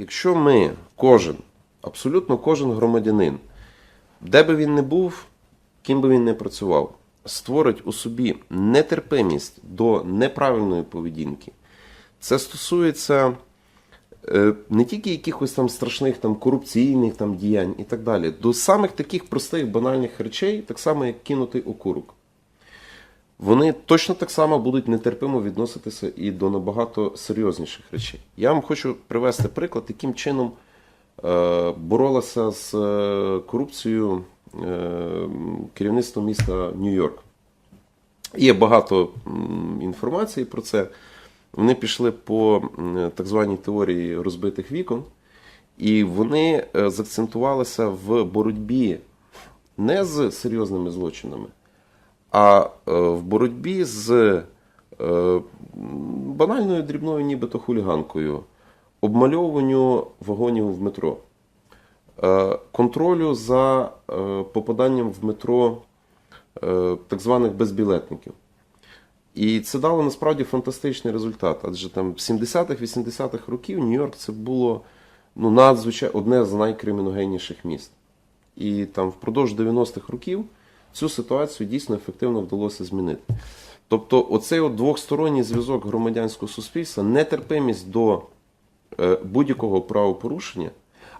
якщо ми, кожен, абсолютно кожен громадянин, де би він не був, ким би він не працював, створить у собі нетерпимість до неправильної поведінки, це стосується е, не тільки якихось там страшних там, корупційних там, діянь і так далі, до самих таких простих банальних речей, так само як кинутий окурок. Вони точно так само будуть нетерпимо відноситися і до набагато серйозніших речей. Я вам хочу привести приклад, яким чином е, боролася з е, корупцією е, керівництво міста Нью-Йорк. Є багато інформації про це. Вони пішли по так званій теорії розбитих вікон, і вони е, заакцентувалися в боротьбі не з серйозними злочинами, а е, в боротьбі з е, банальною дрібною, нібито хуліганкою, обмальовуванню вагонів в метро, е, контролю за попаданням в метро так званих безбілетників. І це дало насправді фантастичний результат. Адже там в 70-х, 80-х років Нью-Йорк це було ну, надзвичайно одне з найкриміногенніших міст. І там впродовж 90-х років цю ситуацію дійсно ефективно вдалося змінити. Тобто, оцей от двохсторонній зв'язок громадянського суспільства, нетерпимість до е, будь-якого правопорушення,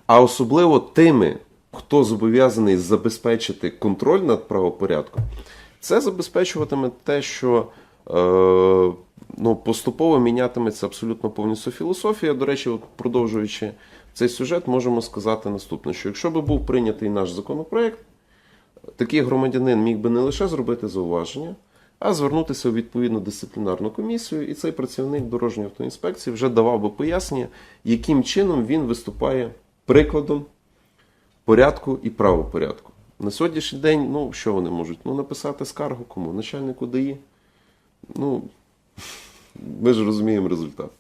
а особливо тими, хто зобов'язаний забезпечити контроль над правопорядком, це забезпечуватиме те, що е, ну, поступово мінятиметься абсолютно повністю філософія. До речі, от продовжуючи цей сюжет, можемо сказати наступне: що якщо би був прийнятий наш законопроект, такий громадянин міг би не лише зробити зауваження, а звернутися у відповідну дисциплінарну комісію, і цей працівник дорожньої автоінспекції вже давав би пояснення, яким чином він виступає прикладом порядку і правопорядку. На сьогоднішній день, ну що вони можуть? Ну, написати скаргу кому? Начальнику ДАІ. Ну, ми ж розуміємо результат.